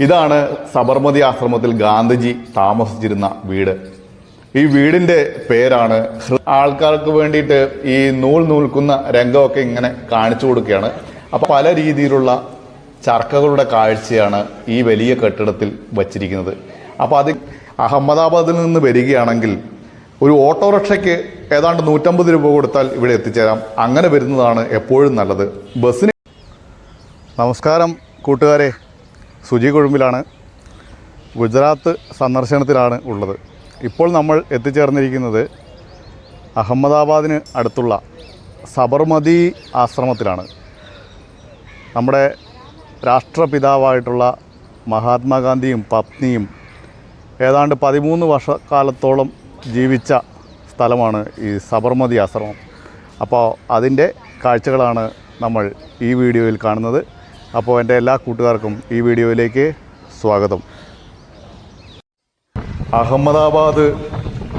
ഇതാണ് സബർമതി ആശ്രമത്തിൽ ഗാന്ധിജി താമസിച്ചിരുന്ന വീട്. ഈ വീടിന്റെ പേരാണ് ആൾക്കാർക്ക് വേണ്ടിയിട്ട് ഈ നൂൽ നൂൽക്കുന്ന രംഗമൊക്കെ ഇങ്ങനെ കാണിച്ചു കൊടുക്കുകയാണ്. അപ്പോൾ പല രീതിയിലുള്ള ചർക്കകളുടെ കാഴ്ചയാണ് ഈ വലിയ കെട്ടിടത്തിൽ വച്ചിരിക്കുന്നത്. അപ്പോൾ അത് അഹമ്മദാബാദിൽ നിന്ന് വരികയാണെങ്കിൽ ഒരു ഓട്ടോറിക്ഷയ്ക്ക് ഏതാണ്ട് നൂറ്റമ്പത് രൂപ കൊടുത്താൽ ഇവിടെ എത്തിച്ചേരാം. അങ്ങനെ വരുന്നതാണ് എപ്പോഴും നല്ലത്. ബസ്സിന് നമസ്കാരം കൂട്ടുകാരെ. സുജി കൊഴുമ്പിലാണ് ഗുജറാത്ത് സന്ദർശനത്തിലാണ് ഉള്ളത്. ഇപ്പോൾ നമ്മൾ എത്തിച്ചേർന്നിരിക്കുന്നത് അഹമ്മദാബാദിന് അടുത്തുള്ള സബർമതി ആശ്രമത്തിലാണ്. നമ്മുടെ രാഷ്ട്രപിതാവായിട്ടുള്ള മഹാത്മാഗാന്ധിയും പത്നിയും ഏതാണ്ട് പതിമൂന്ന് വർഷക്കാലത്തോളം ജീവിച്ച സ്ഥലമാണ് ഈ സബർമതി ആശ്രമം. അപ്പോൾ അതിന്റെ കാഴ്ചകളാണ് നമ്മൾ ഈ വീഡിയോയിൽ കാണുന്നത്. അപ്പോൾ എന്റെ എല്ലാ കൂട്ടുകാർക്കും ഈ വീഡിയോയിലേക്ക് സ്വാഗതം. അഹമ്മദാബാദ്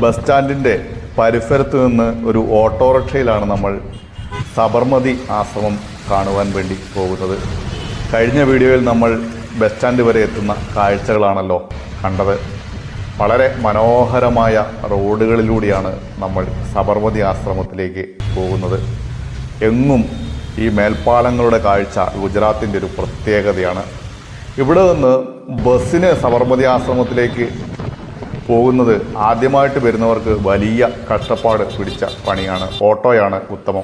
ബസ് സ്റ്റാൻഡിന്റെ പരിസരത്ത് നിന്ന് ഒരു ഓട്ടോറിക്ഷയിലാണ് നമ്മൾ സബർമതി ആശ്രമം കാണുവാൻ വേണ്ടി പോകുന്നത്. കഴിഞ്ഞ വീഡിയോയിൽ നമ്മൾ ബസ് സ്റ്റാൻഡ് വരെ എത്തുന്ന കാഴ്ചകളാണല്ലോ കണ്ടത്. വളരെ മനോഹരമായ റോഡുകളിലൂടെയാണ് നമ്മൾ സബർമതി ആശ്രമത്തിലേക്ക് പോകുന്നത്. എങ്ങും ഈ മേൽപ്പാലങ്ങളുടെ കാഴ്ച ഗുജറാത്തിന്റെ ഒരു പ്രത്യേകതയാണ്. ഇവിടെ നിന്ന് ബസ്സിന് സബർമതി ആശ്രമത്തിലേക്ക് പോകുന്നത് ആദ്യമായിട്ട് വരുന്നവർക്ക് വലിയ കഷ്ടപ്പാട് പിടിച്ച പണിയാണ്. ഓട്ടോയാണ് ഉത്തമം.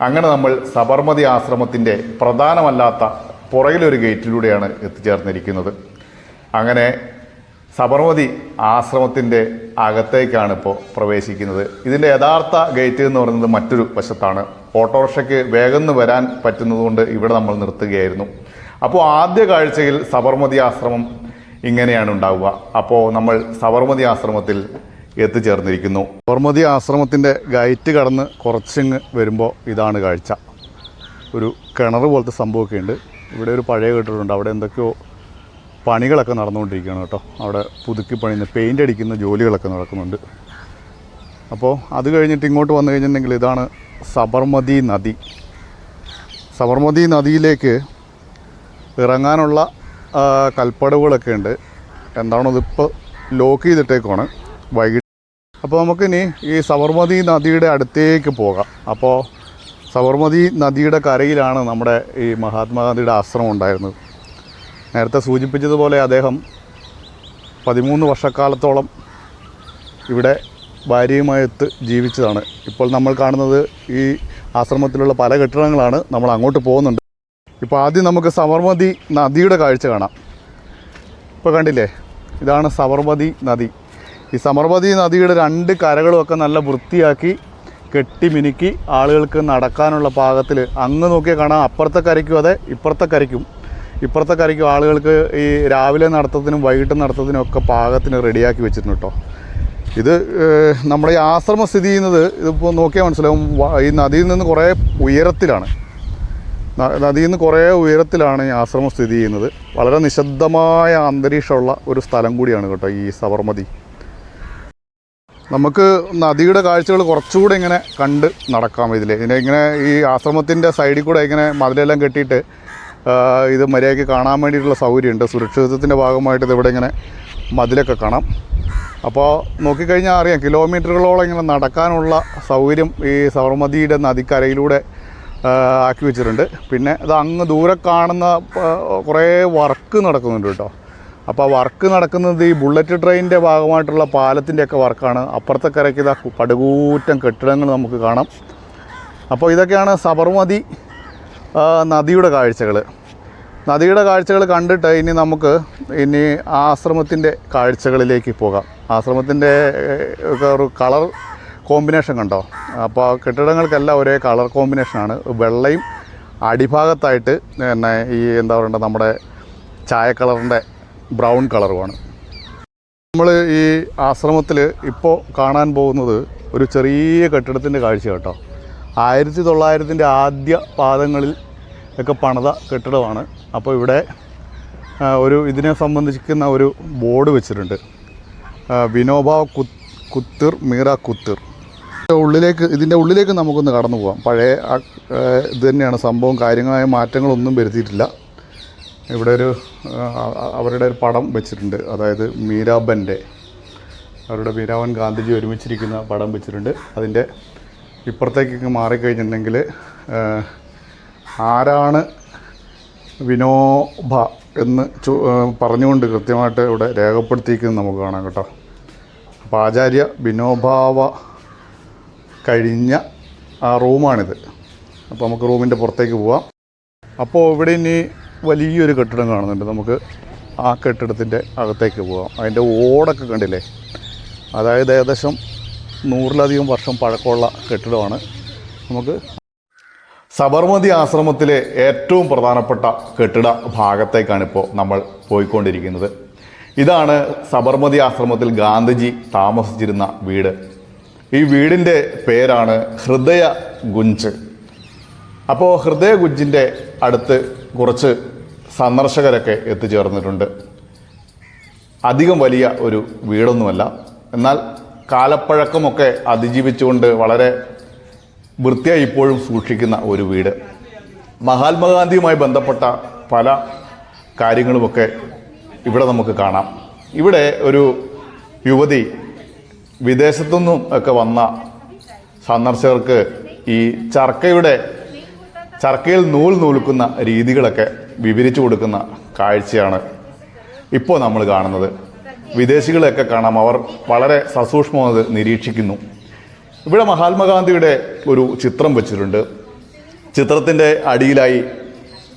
അങ്ങനെ നമ്മൾ സബർമതി ആശ്രമത്തിന്റെ പ്രധാനമല്ലാത്ത പുറകിലൊരു ഗേറ്റിലൂടെയാണ് എത്തിച്ചേർന്നിരിക്കുന്നത്. അങ്ങനെ സബർമതി ആശ്രമത്തിന്റെ അകത്തേക്കാണ് ഇപ്പോൾ പ്രവേശിക്കുന്നത്. ഇതിന്റെ യഥാർത്ഥ ഗേറ്റ് എന്ന് പറയുന്നത് മറ്റൊരു വശത്താണ്. ഓട്ടോറിക്ഷയ്ക്ക് വേഗം വരാൻ പറ്റുന്നതുകൊണ്ട് ഇവിടെ നമ്മൾ നിർത്തുകയായിരുന്നു. അപ്പോൾ ആദ്യ കാഴ്ചയിൽ സബർമതി ആശ്രമം ഇങ്ങനെയാണ് ഉണ്ടാവുക. അപ്പോൾ നമ്മൾ സബർമതി ആശ്രമത്തിൽ എത്തിച്ചേർന്നിരിക്കുന്നു. സബർമതി ആശ്രമത്തിന്റെ ഗൈറ്റ് കടന്ന് കുറച്ചിങ്ങ് വരുമ്പോൾ ഇതാണ് കാഴ്ച. ഒരു കിണർ പോലത്തെ സംഭവമൊക്കെ ഉണ്ട്. ഇവിടെ ഒരു പഴയ കെട്ടിടമുണ്ട്. അവിടെ എന്തൊക്കെയോ പണികളൊക്കെ നടന്നുകൊണ്ടിരിക്കുകയാണ് കേട്ടോ. അവിടെ പുതുക്കി പണിയുന്ന പെയിന്റ് അടിക്കുന്ന ജോലികളൊക്കെ നടക്കുന്നുണ്ട്. അപ്പോൾ അത് കഴിഞ്ഞിട്ട് ഇങ്ങോട്ട് വന്നു കഴിഞ്ഞിട്ടുണ്ടെങ്കിൽ ഇതാണ് സബർമതി നദി. സബർമതി നദിയിലേക്ക് ഇറങ്ങാനുള്ള കൽപ്പടവുകളൊക്കെ ഉണ്ട്. എന്താണോ ഇതിപ്പോൾ ലോക്ക് ചെയ്തിട്ടേക്കാണ് വൈകിട്ട്. അപ്പോൾ നമുക്കിനി ഈ സബർമതി നദിയുടെ അടുത്തേക്ക് പോകാം. അപ്പോൾ സബർമതി നദിയുടെ കരയിലാണ് നമ്മുടെ ഈ മഹാത്മാഗാന്ധിയുടെ ആശ്രമം ഉണ്ടായിരുന്നത്. നേരത്തെ സൂചിപ്പിച്ചതുപോലെ അദ്ദേഹം പതിമൂന്ന് വർഷക്കാലത്തോളം ഇവിടെ ഭാര്യയുമായൊത്ത് ജീവിച്ചതാണ്. ഇപ്പോൾ നമ്മൾ കാണുന്നത് ഈ ആശ്രമത്തിലുള്ള പല കെട്ടിടങ്ങളാണ് നമ്മൾ അങ്ങോട്ട് പോകുന്നുണ്ട്. ഇപ്പോൾ ആദ്യം നമുക്ക് സബർമതി നദിയുടെ കാഴ്ച കാണാം. ഇപ്പോൾ കണ്ടില്ലേ? ഇതാണ് സബർമതി നദി. ഈ സബർമതി നദിയുടെ രണ്ട് കരകളുമൊക്കെ നല്ല വൃത്തിയാക്കി കെട്ടിമിനുക്കി ആളുകൾക്ക് നടക്കാനുള്ള പാകത്തിൽ അങ്ങ് നോക്കിയാൽ കാണാം. അപ്പുറത്തെ കരയ്ക്കും അതെ ഇപ്പുറത്തെ കരയ്ക്കും. ഇപ്പുറത്തെ കരയ്ക്കും ആളുകൾക്ക് ഈ രാവിലെ നടത്തത്തിനും വൈകിട്ട് നടത്തത്തിനും ഒക്കെ പാകത്തിന് റെഡിയാക്കി വെച്ചിട്ടുണ്ട് കേട്ടോ ഇത് നമ്മുടെ ഈ ആശ്രമം സ്ഥിതി ചെയ്യുന്നത് ഇതിപ്പോൾ നോക്കിയാൽ മനസ്സിലാവും. ഈ നദിയിൽ നിന്ന് കുറേ ഉയരത്തിലാണ്. നദിയിൽ നിന്ന് കുറേ ഉയരത്തിലാണ് ഈ ആശ്രമം സ്ഥിതി ചെയ്യുന്നത്. വളരെ നിശബ്ദമായ അന്തരീക്ഷമുള്ള ഒരു സ്ഥലം കൂടിയാണ് കേട്ടോ ഈ സബർമതി. നമുക്ക് നദിയുടെ കാഴ്ചകൾ കുറച്ചുകൂടെ ഇങ്ങനെ കണ്ട് നടക്കാം ഇതിൽ ഇതിനെ ഇങ്ങനെ ഈ ആശ്രമത്തിന്റെ സൈഡിൽ കൂടെ ഇങ്ങനെ മതിലെല്ലാം കെട്ടിയിട്ട് ഇത് മര്യാദയ്ക്ക് കാണാൻ വേണ്ടിയിട്ടുള്ള സൗകര്യമുണ്ട്. സുരക്ഷിതത്വത്തിന്റെ ഭാഗമായിട്ട് ഇതിവിടെ ഇങ്ങനെ മതിലൊക്കെ കാണാം. അപ്പോൾ നോക്കിക്കഴിഞ്ഞാൽ അറിയാം കിലോമീറ്ററുകളോളം ഇങ്ങനെ നടക്കാനുള്ള സൗകര്യം ഈ സബർമതിയുടെ നദിക്കരയിലൂടെ ആക്കി വെച്ചിട്ടുണ്ട്. പിന്നെ ഇത് അങ്ങ് ദൂരെ കാണുന്ന കുറേ വർക്ക് നടക്കുന്നുണ്ട് കേട്ടോ. അപ്പോൾ വർക്ക് നടക്കുന്നത് ഈ ബുള്ളറ്റ് ട്രെയിനിന്റെ ഭാഗമായിട്ടുള്ള പാലത്തിന്റെയൊക്കെ വർക്കാണ്. അപ്പുറത്തെ കരയ്ക്ക് ഇതാ പടുകൂറ്റം കെട്ടിടങ്ങൾ നമുക്ക് കാണാം. അപ്പോൾ ഇതൊക്കെയാണ് സബർമതി നദിയുടെ കാഴ്ചകൾ. നദിയുടെ കാഴ്ചകൾ കണ്ടിട്ട് ഇനി നമുക്ക് ഇനി ആശ്രമത്തിന്റെ കാഴ്ചകളിലേക്ക് പോകാം. ആശ്രമത്തിന്റെ ഒരു കളർ കോമ്പിനേഷൻ കണ്ടോ? അപ്പോൾ കെട്ടിടങ്ങൾക്കെല്ലാം ഒരേ കളർ കോമ്പിനേഷനാണ്. വെള്ളയും അടിഭാഗത്തായിട്ട് പിന്നെ ഈ എന്താ പറയണ്ടത് നമ്മുടെ ചായ കളറിന്റെ ബ്രൗൺ കളറുമാണ്. നമ്മൾ ഈ ആശ്രമത്തിൽ ഇപ്പോൾ കാണാൻ പോകുന്നത് ഒരു ചെറിയ കെട്ടിടത്തിന്റെ കാഴ്ച കേട്ടോ. ആയിരത്തി തൊള്ളായിരത്തിന്റെ ആദ്യ പാദങ്ങളിൽ ഒക്കെ പണിത കെട്ടിടമാണ്. അപ്പോൾ ഇവിടെ ഒരു ഇതിനെ സംബന്ധിക്കുന്ന ഒരു ബോർഡ് വെച്ചിട്ടുണ്ട്. വിനോബ കുത്ത് കുത്തിർ മീറ കുത്തിർ. ഉള്ളിലേക്ക് ഇതിന്റെ ഉള്ളിലേക്ക് നമുക്കൊന്ന് കടന്നു പോകാം പഴയ ഇത് തന്നെയാണ് സംഭവം. കാര്യങ്ങളായ മാറ്റങ്ങളൊന്നും വരുത്തിയിട്ടില്ല. ഇവിടെ ഒരു അവരുടെ ഒരു പടം വെച്ചിട്ടുണ്ട്. അതായത് മീരാബന്റെ അവരുടെ മീരാബൻ ഗാന്ധിജി ഒരുമിച്ചിരിക്കുന്ന പടം വെച്ചിട്ടുണ്ട്. അതിന്റെ ഇപ്പുറത്തേക്കൊക്കെ മാറിക്കഴിഞ്ഞിട്ടുണ്ടെങ്കിൽ ആരാണ് വിനോബ എന്ന് പറഞ്ഞുകൊണ്ട് കൃത്യമായിട്ട് ഇവിടെ രേഖപ്പെടുത്തിയിരിക്കുന്നത് നമുക്ക് കാണാം കേട്ടോ. അപ്പോൾ ആചാര്യ വിനോഭാവ കഴിഞ്ഞ ആ റൂമാണിത്. അപ്പോൾ നമുക്ക് റൂമിന്റെ പുറത്തേക്ക് പോവാം. അപ്പോൾ ഇവിടെ ഇനി വലിയൊരു കെട്ടിടം കാണുന്നുണ്ട്. നമുക്ക് ആ കെട്ടിടത്തിന്റെ അകത്തേക്ക് പോകാം അതിന്റെ ഓടൊക്കെ കണ്ടില്ലേ? അതായത് ഏകദേശം നൂറിലധികം വർഷം പഴക്കമുള്ള കെട്ടിടമാണ്. നമുക്ക് സബർമതി ആശ്രമത്തിലെ ഏറ്റവും പ്രധാനപ്പെട്ട കെട്ടിട ഭാഗത്തേക്കാണ് ഇപ്പോൾ നമ്മൾ പോയിക്കൊണ്ടിരിക്കുന്നത്. ഇതാണ് സബർമതി ആശ്രമത്തിൽ ഗാന്ധിജി താമസിച്ചിരുന്ന വീട്. ഈ വീടിന്റെ പേരാണ് ഹൃദയ ഗുഞ്ച്. അപ്പോൾ ഹൃദയ ഗുഞ്ചിന്റെ അടുത്ത് കുറച്ച് സന്ദർശകരൊക്കെ എത്തിച്ചേർന്നിട്ടുണ്ട്. അധികം വലിയ ഒരു വീടൊന്നുമല്ല. എന്നാൽ കാലപ്പഴക്കമൊക്കെ അതിജീവിച്ചുകൊണ്ട് വളരെ വൃത്തിയായി ഇപ്പോഴും സൂക്ഷിക്കുന്ന ഒരു വീട്. മഹാത്മാഗാന്ധിയുമായി ബന്ധപ്പെട്ട പല കാര്യങ്ങളുമൊക്കെ ഇവിടെ നമുക്ക് കാണാം. ഇവിടെ ഒരു യുവതി വിദേശത്തുനിന്നും ഒക്കെ വന്ന സന്ദർശകർക്ക് ഈ ചർക്കയുടെ ചർക്കയിൽ നൂൽ നൂൽക്കുന്ന രീതികളൊക്കെ വിവരിച്ചു കൊടുക്കുന്ന കാഴ്ചയാണ് ഇപ്പോൾ നമ്മൾ കാണുന്നത്. വിദേശികളെയൊക്കെ കാണാം. അവർ വളരെ സസൂക്ഷ്മം അത് നിരീക്ഷിക്കുന്നു. ഇവിടെ മഹാത്മാഗാന്ധിയുടെ ഒരു ചിത്രം വെച്ചിട്ടുണ്ട്. ചിത്രത്തിന്റെ അടിയിലായി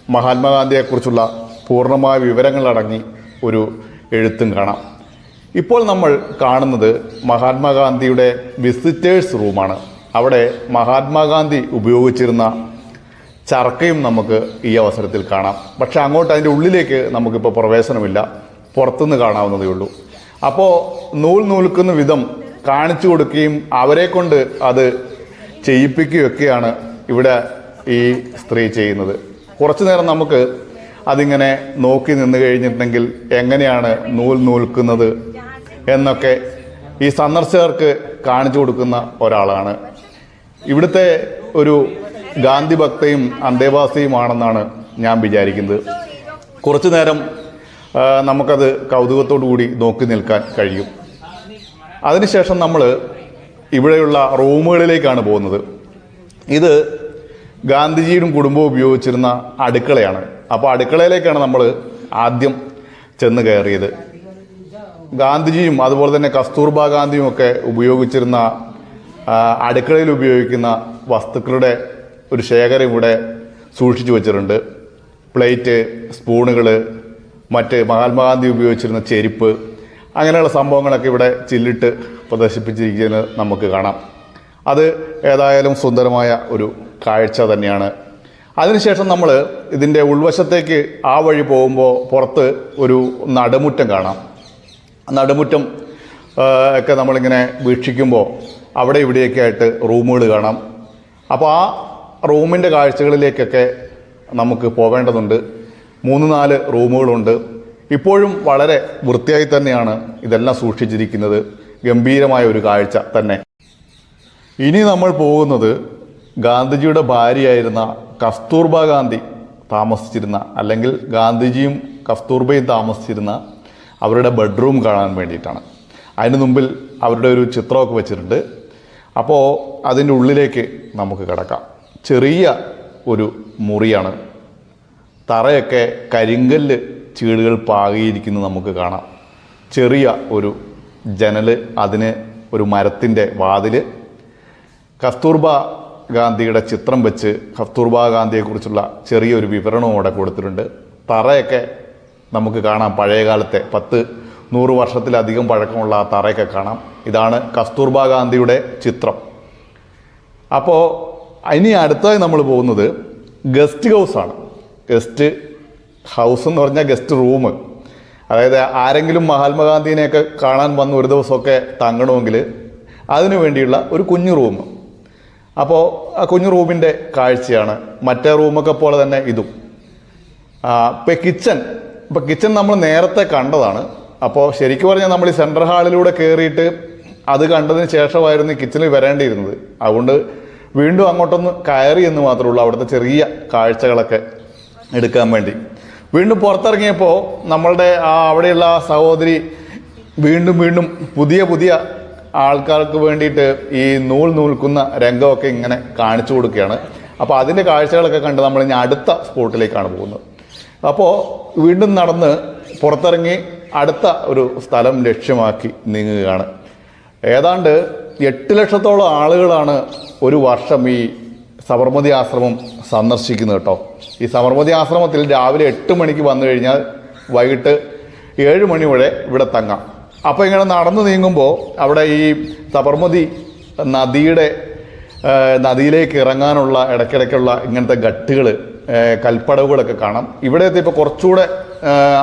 മഹാത്മാഗാന്ധിയെക്കുറിച്ചുള്ള പൂർണമായ വിവരങ്ങളടങ്ങി ഒരു എഴുത്തും കാണാം. ഇപ്പോൾ നമ്മൾ കാണുന്നത് മഹാത്മാഗാന്ധിയുടെ വിസിറ്റേഴ്സ് റൂമാണ് അവിടെ മഹാത്മാഗാന്ധി ഉപയോഗിച്ചിരുന്ന ചർക്കയും നമുക്ക് ഈ അവസരത്തിൽ കാണാം. പക്ഷെ അങ്ങോട്ട് അതിന്റെ ഉള്ളിലേക്ക് നമുക്കിപ്പോൾ പ്രവേശനമില്ല. പുറത്തുനിന്ന് കാണാവുന്നതേ ഉള്ളൂ. അപ്പോൾ നൂൽ നൂൽക്കുന്ന വിധം കാണിച്ചു കൊടുക്കുകയും അവരെ കൊണ്ട് അത് ചെയ്യിപ്പിക്കുകയൊക്കെയാണ് ഇവിടെ ഈ സ്ത്രീ ചെയ്യുന്നത്. കുറച്ചു നേരം നമുക്ക് അതിങ്ങനെ നോക്കി നിന്ന് കഴിഞ്ഞിട്ടുണ്ടെങ്കിൽ എങ്ങനെയാണ് നൂൽ നൂൽക്കുന്നത് എന്നൊക്കെ ഈ സന്ദർശകർക്ക് കാണിച്ചു കൊടുക്കുന്ന ഒരാളാണ്. ഇവിടുത്തെ ഒരു ഗാന്ധി ഭക്തയും അന്തേവാസിയുമാണെന്നാണ് ഞാൻ വിചാരിക്കുന്നത്. കുറച്ചു നേരം നമുക്കത് കൗതുകത്തോടു കൂടി നോക്കി നിൽക്കാൻ കഴിയും. അതിനുശേഷം നമ്മൾ ഇവിടെയുള്ള റൂമുകളിലേക്കാണ് പോകുന്നത്. ഇത് ഗാന്ധിജിയും കുടുംബവും ഉപയോഗിച്ചിരുന്ന അടുക്കളയാണ്. അപ്പോൾ അടുക്കളയിലേക്കാണ് നമ്മൾ ആദ്യം ചെന്ന് കയറിയത്. ഗാന്ധിജിയും അതുപോലെ തന്നെ കസ്തൂർബ ഗാന്ധിയും ഒക്കെ ഉപയോഗിച്ചിരുന്ന അടുക്കളയിൽ ഉപയോഗിക്കുന്ന വസ്തുക്കളുടെ ഒരു ശേഖരം ഇവിടെ സൂക്ഷിച്ചു വെച്ചിട്ടുണ്ട്. പ്ലേറ്റ് സ്പൂണുകൾ മറ്റ് മഹാത്മാഗാന്ധി ഉപയോഗിച്ചിരുന്ന ചെരുപ്പ് അങ്ങനെയുള്ള സംഭവങ്ങളൊക്കെ ഇവിടെ ചില്ലിട്ട് പ്രദർശിപ്പിച്ചിരിക്കുന്നത് നമുക്ക് കാണാം. അത് ഏതായാലും സുന്ദരമായ ഒരു കാഴ്ച തന്നെയാണ്. അതിനുശേഷം നമ്മൾ ഇതിന്റെ ഉൾവശത്തേക്ക് ആ വഴി പോകുമ്പോൾ പുറത്ത് ഒരു നടുമുറ്റം കാണാം. നടുമുറ്റം ഒക്കെ നമ്മളിങ്ങനെ വീക്ഷിക്കുമ്പോൾ അവിടെ ഇവിടെയൊക്കെ ആയിട്ട് റൂമുകൾ കാണാം. അപ്പോൾ ആ റൂമിന്റെ കാഴ്ചകളിലേക്കൊക്കെ നമുക്ക് പോവേണ്ടതുണ്ട്. മൂന്ന് നാല് റൂമുകളുണ്ട്. ഇപ്പോഴും വളരെ വൃത്തിയായി തന്നെയാണ് ഇതെല്ലാം സൂക്ഷിച്ചിരിക്കുന്നത്. ഗംഭീരമായ ഒരു കാഴ്ച തന്നെ. ഇനി നമ്മൾ പോകുന്നത് ഗാന്ധിജിയുടെ ഭാര്യയായിരുന്ന കസ്തൂർബ ഗാന്ധി താമസിച്ചിരുന്ന അല്ലെങ്കിൽ ഗാന്ധിജിയും കസ്തൂർബയും താമസിച്ചിരുന്ന അവരുടെ ബെഡ്റൂം കാണാൻ വേണ്ടിയിട്ടാണ്. അതിന് മുമ്പിൽ അവരുടെ ഒരു ചിത്രമൊക്കെ വെച്ചിട്ടുണ്ട്. അപ്പോൾ അതിന്റെ ഉള്ളിലേക്ക് നമുക്ക് കിടക്കാം. ചെറിയ ഒരു മുറിയാണ്. തറയൊക്കെ കരിങ്കല്ല് ചീടുകൾ പാകിയിരിക്കുന്നത് നമുക്ക് കാണാം. ചെറിയ ഒരു ജനൽ അതിന് ഒരു മരത്തിന്റെ വാതിൽ കസ്തൂർബ ഗാന്ധിയുടെ ചിത്രം വെച്ച് കസ്തൂർബ ഗാന്ധിയെക്കുറിച്ചുള്ള ചെറിയൊരു വിവരണവും അവിടെ കൊടുത്തിട്ടുണ്ട്. തറയൊക്കെ നമുക്ക് കാണാം. പഴയകാലത്തെ പത്ത് നൂറ് വർഷത്തിലധികം പഴക്കമുള്ള ആ തറയൊക്കെ കാണാം. ഇതാണ് കസ്തൂർബ ഗാന്ധിയുടെ ചിത്രം. അപ്പോൾ ഇനി അടുത്തായി നമ്മൾ പോകുന്നത് ഗസ്റ്റ് ഹൗസാണ് ഗസ്റ്റ് ഹൗസ് എന്ന് പറഞ്ഞാൽ ഗസ്റ്റ് റൂം. അതായത് ആരെങ്കിലും മഹാത്മാഗാന്ധിനെയൊക്കെ കാണാൻ വന്ന് ഒരു ദിവസമൊക്കെ തങ്ങണമെങ്കിൽ അതിനു വേണ്ടിയുള്ള ഒരു കുഞ്ഞു റൂം. അപ്പോൾ ആ കുഞ്ഞു റൂമിന്റെ കാഴ്ചയാണ്. മറ്റേ റൂമൊക്കെ പോലെ തന്നെ ഇതും. ഇപ്പം കിച്ചൺ ഇപ്പം കിച്ചൺ നമ്മൾ നേരത്തെ കണ്ടതാണ്. അപ്പോൾ ശരിക്കും പറഞ്ഞാൽ നമ്മൾ ഈ സെൻട്രൽ ഹാളിലൂടെ കയറിയിട്ട് അത് കണ്ടതിന് ശേഷമായിരുന്നു ഈ കിച്ചണിൽ വരേണ്ടിയിരുന്നത്. അതുകൊണ്ട് വീണ്ടും അങ്ങോട്ടൊന്ന് കയറി എന്ന് മാത്രമേ ഉള്ളൂ അവിടുത്തെ ചെറിയ കാഴ്ചകളൊക്കെ എടുക്കാൻ വേണ്ടി. വീണ്ടും പുറത്തിറങ്ങിയപ്പോൾ നമ്മളുടെ ആ അവിടെയുള്ള സഹോദരി വീണ്ടും വീണ്ടും പുതിയ പുതിയ ആൾക്കാർക്ക് വേണ്ടിയിട്ട് ഈ നൂൽ നൂൽക്കുന്ന രംഗമൊക്കെ ഇങ്ങനെ കാണിച്ചു കൊടുക്കുകയാണ്. അപ്പോൾ അതിന്റെ കാഴ്ചകളൊക്കെ കണ്ട് നമ്മൾ ഇനി അടുത്ത സ്പോട്ടിലേക്കാണ് പോകുന്നത്. അപ്പോൾ വീണ്ടും നടന്ന് പുറത്തിറങ്ങി അടുത്ത ഒരു സ്ഥലം ലക്ഷ്യമാക്കി നീങ്ങുകയാണ്. ഏതാണ്ട് എട്ട് ലക്ഷത്തോളം ആളുകളാണ് ഒരു വർഷം ഈ സബർമതി ആശ്രമം സന്ദർശിക്കുന്നത് കേട്ടോ. ഈ സബർമതി ആശ്രമത്തിൽ രാവിലെ എട്ട് മണിക്ക് വന്നു കഴിഞ്ഞാൽ വൈകിട്ട് ഏഴ് മണി വരെ ഇവിടെ തങ്ങാം. അപ്പോൾ ഇങ്ങനെ നടന്നു നീങ്ങുമ്പോൾ അവിടെ ഈ സബർമതി നദിയുടെ നദിയിലേക്ക് ഇറങ്ങാനുള്ള ഇടയ്ക്കിടയ്ക്കുള്ള ഇങ്ങനത്തെ ഗട്ടുകൾ കൽപ്പടവുകളൊക്കെ കാണാം. ഇവിടെ എത്തിയപ്പോൾ കുറച്ചുകൂടെ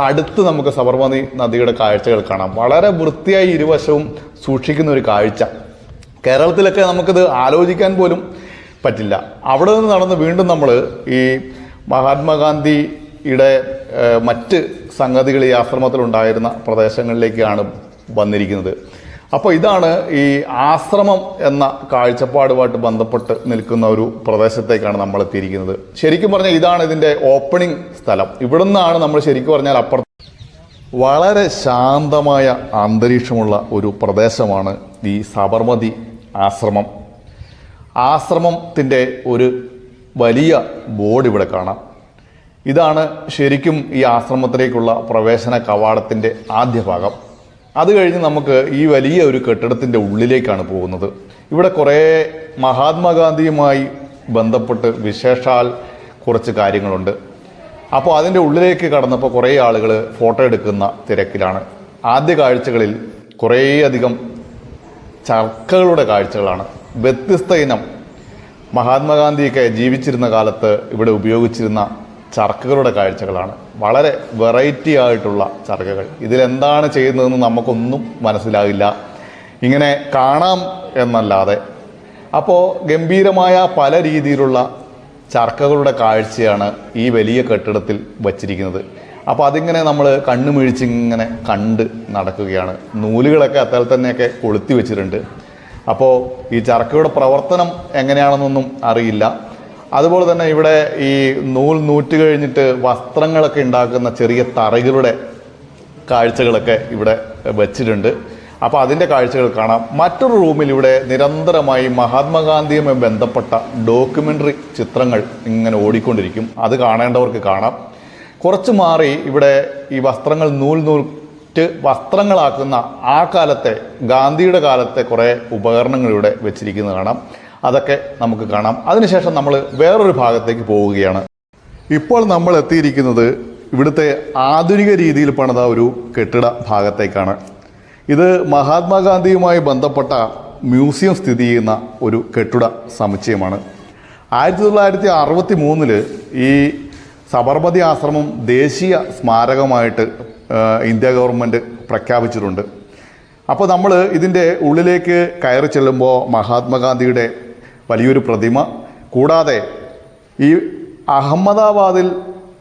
അടുത്ത് നമുക്ക് സബർമതി നദിയുടെ കാഴ്ചകൾ കാണാം. വളരെ വൃത്തിയായി ഇരുവശവും സൂക്ഷിക്കുന്ന ഒരു കാഴ്ച. കേരളത്തിലൊക്കെ നമുക്കിത് ആലോചിക്കാൻ പോലും പറ്റില്ല. അവിടെ നിന്ന് നടന്ന് വീണ്ടും നമ്മൾ ഈ മഹാത്മാഗാന്ധിയുടെ മറ്റ് സംഗതികൾ ഈ ആശ്രമത്തിലുണ്ടായിരുന്ന പ്രദേശങ്ങളിലേക്കാണ് വന്നിരിക്കുന്നത്. അപ്പോൾ ഇതാണ് ഈ ആശ്രമം എന്ന കാഴ്ചപ്പാടുമായിട്ട് ബന്ധപ്പെട്ട് നിൽക്കുന്ന ഒരു പ്രദേശത്തേക്കാണ് നമ്മൾ എത്തിയിരിക്കുന്നത് ശരിക്കും പറഞ്ഞാൽ ഇതാണ് ഇതിന്റെ ഓപ്പണിംഗ് സ്ഥലം. ഇവിടെ നിന്നാണ് നമ്മൾ ശരിക്കും പറഞ്ഞാൽ അപ്പുറത്ത് വളരെ ശാന്തമായ അന്തരീക്ഷമുള്ള ഒരു പ്രദേശമാണ് ഈ സബർമതി ആശ്രമം. ആശ്രമത്തിന്റെ ഒരു വലിയ ബോർഡ് ഇവിടെ കാണാം. ഇതാണ് ശരിക്കും ഈ ആശ്രമത്തിലേക്കുള്ള പ്രവേശന കവാടത്തിന്റെ ആദ്യ ഭാഗം. അത് കഴിഞ്ഞ് നമുക്ക് ഈ വലിയ ഒരു കെട്ടിടത്തിന്റെ ഉള്ളിലേക്കാണ് പോകുന്നത്. ഇവിടെ കുറേ മഹാത്മാഗാന്ധിയുമായി ബന്ധപ്പെട്ട് വിശേഷാൽ കുറച്ച് കാര്യങ്ങളുണ്ട്. അപ്പോൾ അതിന്റെ ഉള്ളിലേക്ക് കടന്നപ്പോൾ കുറേ ആളുകൾ ഫോട്ടോ എടുക്കുന്ന തിരക്കിലാണ്. ആദ്യ കാഴ്ചകളിൽ കുറേയധികം ചർക്കകളുടെ കാഴ്ചകളാണ്. വ്യത്യസ്ത ഇനം മഹാത്മാഗാന്ധിയൊക്കെ ജീവിച്ചിരുന്ന കാലത്ത് ഇവിടെ ഉപയോഗിച്ചിരുന്ന ചർക്കകളുടെ കാഴ്ചകളാണ്. വളരെ വെറൈറ്റി ആയിട്ടുള്ള ചർക്കകൾ. ഇതിലെന്താണ് ചെയ്യുന്നതെന്ന് നമുക്കൊന്നും മനസ്സിലാവില്ല. ഇങ്ങനെ കാണാം എന്നല്ലാതെ. അപ്പോൾ ഗംഭീരമായ പല രീതിയിലുള്ള ചർക്കകളുടെ കാഴ്ചയാണ് ഈ വലിയ കെട്ടിടത്തിൽ വച്ചിരിക്കുന്നത്. അപ്പോൾ അതിങ്ങനെ നമ്മൾ കണ്ണുമിഴിച്ചിങ്ങനെ കണ്ട് നടക്കുകയാണ്. നൂലുകളൊക്കെ അത്തരം തന്നെയൊക്കെ കൊളുത്തി വെച്ചിട്ടുണ്ട്. അപ്പോൾ ഈ ചർക്കയുടെ പ്രവർത്തനം എങ്ങനെയാണെന്നൊന്നും അറിയില്ല. അതുപോലെ തന്നെ ഇവിടെ ഈ നൂൽ നൂറ്റ് കഴിഞ്ഞിട്ട് വസ്ത്രങ്ങളൊക്കെ ഉണ്ടാക്കുന്ന ചെറിയ തറകളുടെ കാഴ്ചകളൊക്കെ ഇവിടെ വെച്ചിട്ടുണ്ട്. അപ്പോൾ അതിന്റെ കാഴ്ചകൾ കാണാം. മറ്റൊരു റൂമിൽ ഇവിടെ നിരന്തരമായി മഹാത്മാഗാന്ധിയുമായി ബന്ധപ്പെട്ട ഡോക്യുമെന്ററി ചിത്രങ്ങൾ ഇങ്ങനെ ഓടിക്കൊണ്ടിരിക്കും. അത് കാണേണ്ടവർക്ക് കാണാം. കുറച്ച് മാറി ഇവിടെ ഈ വസ്ത്രങ്ങൾ നൂൽ നൂറ്റ് വസ്ത്രങ്ങളാക്കുന്ന ആ കാലത്തെ ഗാന്ധിയുടെ കാലത്തെ കുറേ ഉപകരണങ്ങൾ ഇവിടെ വെച്ചിരിക്കുന്നത് കാണാം. അതൊക്കെ നമുക്ക് കാണാം. അതിനുശേഷം നമ്മൾ വേറൊരു ഭാഗത്തേക്ക് പോവുകയാണ്. ഇപ്പോൾ നമ്മൾ എത്തിയിരിക്കുന്നത് ഇവിടുത്തെ ആധുനിക രീതിയിൽ പണിത ഒരു കെട്ടിട ഭാഗത്തേക്കാണ്. ഇത് മഹാത്മാഗാന്ധിയുമായി ബന്ധപ്പെട്ട മ്യൂസിയം സ്ഥിതി ചെയ്യുന്ന ഒരു കെട്ടിട സമുച്ചയമാണ്. ആയിരത്തി തൊള്ളായിരത്തി അറുപത്തി മൂന്നിൽ ഈ സബർമതി ആശ്രമം ദേശീയ സ്മാരകമായിട്ട് ഇന്ത്യ ഗവൺമെന്റ് പ്രഖ്യാപിച്ചിട്ടുണ്ട്. അപ്പോൾ നമ്മൾ ഇതിന്റെ ഉള്ളിലേക്ക് കയറി ചെല്ലുമ്പോൾ മഹാത്മാഗാന്ധിയുടെ വലിയൊരു പ്രതിമ. കൂടാതെ ഈ അഹമ്മദാബാദിൽ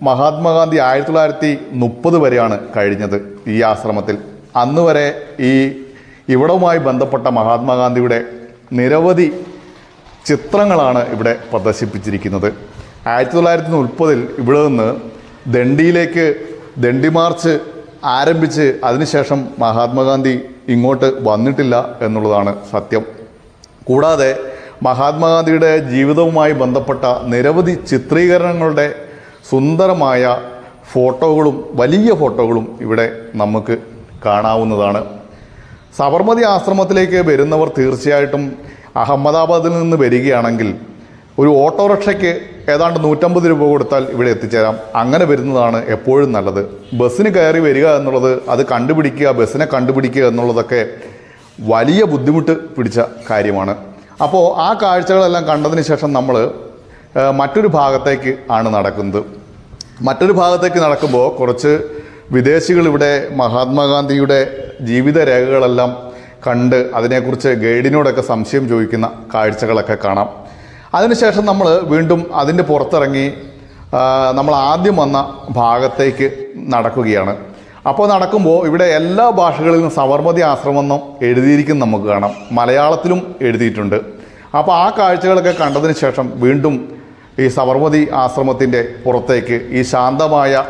മഹാത്മാഗാന്ധി ആയിരത്തി തൊള്ളായിരത്തി മുപ്പത് വരെയാണ് കഴിഞ്ഞത് ഈ ആശ്രമത്തിൽ. അന്ന് വരെ ഈ ഇവിടവുമായി ബന്ധപ്പെട്ട മഹാത്മാഗാന്ധിയുടെ നിരവധി ചിത്രങ്ങളാണ് ഇവിടെ പ്രദർശിപ്പിച്ചിരിക്കുന്നത്. ആയിരത്തി തൊള്ളായിരത്തി മുപ്പതിൽ ഇവിടെ നിന്ന് ദണ്ഡിയിലേക്ക് ദണ്ഡി മാർച്ച് ആരംഭിച്ച് അതിനുശേഷം മഹാത്മാഗാന്ധി ഇങ്ങോട്ട് വന്നിട്ടില്ല എന്നുള്ളതാണ് സത്യം. കൂടാതെ മഹാത്മാഗാന്ധിയുടെ ജീവിതവുമായി ബന്ധപ്പെട്ട നിരവധി ചിത്രീകരണങ്ങളുടെ സുന്ദരമായ ഫോട്ടോകളും വലിയ ഫോട്ടോകളും ഇവിടെ നമുക്ക് കാണാവുന്നതാണ്. സബർമതി ആശ്രമത്തിലേക്ക് വരുന്നവർ തീർച്ചയായിട്ടും അഹമ്മദാബാദിൽ നിന്ന് വരികയാണെങ്കിൽ ഒരു ഓട്ടോറിക്ഷയ്ക്ക് ഏതാണ്ട് നൂറ്റമ്പത് രൂപ കൊടുത്താൽ ഇവിടെ എത്തിച്ചേരാം. അങ്ങനെ വരുന്നതാണ് എപ്പോഴും നല്ലത്. ബസ്സിന് കയറി വരിക എന്നുള്ളത് അത് കണ്ടുപിടിക്കുക ബസ്സിനെ കണ്ടുപിടിക്കുക എന്നുള്ളതൊക്കെ വലിയ ബുദ്ധിമുട്ട് പിടിച്ച കാര്യമാണ്. അപ്പോൾ ആ കാഴ്ചകളെല്ലാം കണ്ടതിന് ശേഷം നമ്മൾ മറ്റൊരു ഭാഗത്തേക്ക് ആണ് നടക്കുന്നത്. മറ്റൊരു ഭാഗത്തേക്ക് നടക്കുമ്പോൾ കുറച്ച് വിദേശികൾ ഇവിടെ മഹാത്മാഗാന്ധിയുടെ ജീവിത രേഖകളെല്ലാം കണ്ട് അതിനെക്കുറിച്ച് ഗൈഡിനോടൊക്കെ സംശയം ചോദിക്കുന്ന കാഴ്ചകളൊക്കെ കാണാം. അതിനുശേഷം നമ്മൾ വീണ്ടും അതിന്റെ പുറത്തിറങ്ങി നമ്മൾ ആദ്യം വന്ന ഭാഗത്തേക്ക് നടക്കുകയാണ്. അപ്പോൾ നടക്കുമ്പോൾ ഇവിടെ എല്ലാ ഭാഷകളിലും സബർമതി ആശ്രമം എഴുതിയിരിക്കുന്നു നമുക്ക് കാണാം. മലയാളത്തിലും എഴുതിയിട്ടുണ്ട്. അപ്പോൾ ആ കാഴ്ചകളൊക്കെ കണ്ടതിന് ശേഷം വീണ്ടും ഈ സബർമതി ആശ്രമത്തിന്റെ പുറത്തേക്ക് ഈ ശാന്തമായ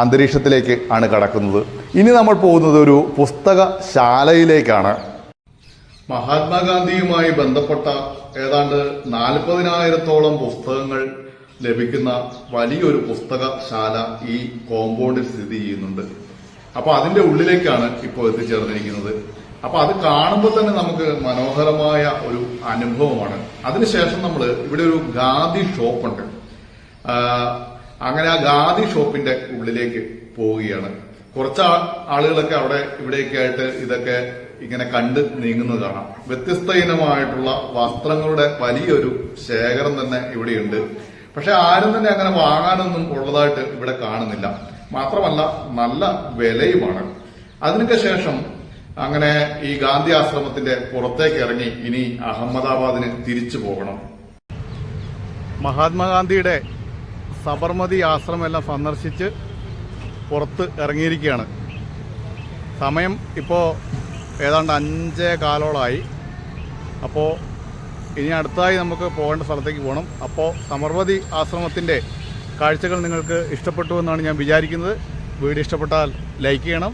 അന്തരീക്ഷത്തിലേക്ക് ആണ് കടക്കുന്നത്. ഇനി നമ്മൾ പോകുന്നത് ഒരു പുസ്തകശാലയിലേക്കാണ്. മഹാത്മാഗാന്ധിയുമായി ബന്ധപ്പെട്ട ഏതാണ്ട് നാൽപ്പതിനായിരത്തോളം പുസ്തകങ്ങൾ ലഭിക്കുന്ന വലിയൊരു പുസ്തകശാല ഈ കോമ്പൗണ്ടിൽ സ്ഥിതി ചെയ്യുന്നുണ്ട്. അപ്പൊ അതിന്റെ ഉള്ളിലേക്കാണ് ഇപ്പോൾ എത്തിച്ചേർന്നിരിക്കുന്നത്. അപ്പൊ അത് കാണുമ്പോൾ തന്നെ നമുക്ക് മനോഹരമായ ഒരു അനുഭവമാണ്. അതിനുശേഷം നമ്മൾ ഇവിടെ ഒരു ഖാദി ഷോപ്പുണ്ട്. അങ്ങനെ ആ ഖാദി ഷോപ്പിന്റെ ഉള്ളിലേക്ക് പോവുകയാണ്. കുറച്ച് ആളുകളൊക്കെ അവിടെ ഇവിടെയൊക്കെ ആയിട്ട് ഇതൊക്കെ ഇങ്ങനെ കണ്ട് നീങ്ങുന്നത് കാണാം. വ്യത്യസ്ത ഇനമായിട്ടുള്ള വസ്ത്രങ്ങളുടെ വലിയൊരു ശേഖരം തന്നെ ഇവിടെയുണ്ട്. പക്ഷെ ആരും തന്നെ അങ്ങനെ വാങ്ങാനൊന്നും ഉള്ളതായിട്ട് ഇവിടെ കാണുന്നില്ല. മാത്രമല്ല നല്ല വിലയുമാണ്. അതിനൊക്കെ ശേഷം അങ്ങനെ ഈ ഗാന്ധി ആശ്രമത്തിന്റെ പുറത്തേക്ക് ഇറങ്ങി ഇനി അഹമ്മദാബാദിന് തിരിച്ചു പോകണം. മഹാത്മാഗാന്ധിയുടെ സബർമതി ആശ്രമമെല്ലാം സന്ദർശിച്ച് പുറത്ത് ഇറങ്ങിയിരിക്കുകയാണ്. സമയം ഇപ്പോൾ ഏതാണ്ട് അഞ്ചേ കാലോളായി. അപ്പോൾ ഇനി അടുത്തായി നമുക്ക് പോകേണ്ട സ്ഥലത്തേക്ക് പോകണം. അപ്പോൾ സമർവതി ആശ്രമത്തിന്റെ കാഴ്ചകൾ നിങ്ങൾക്ക് ഇഷ്ടപ്പെട്ടു എന്നാണ് ഞാൻ വിചാരിക്കുന്നത്. വീഡിയോ ഇഷ്ടപ്പെട്ടാൽ ലൈക്ക് ചെയ്യണം.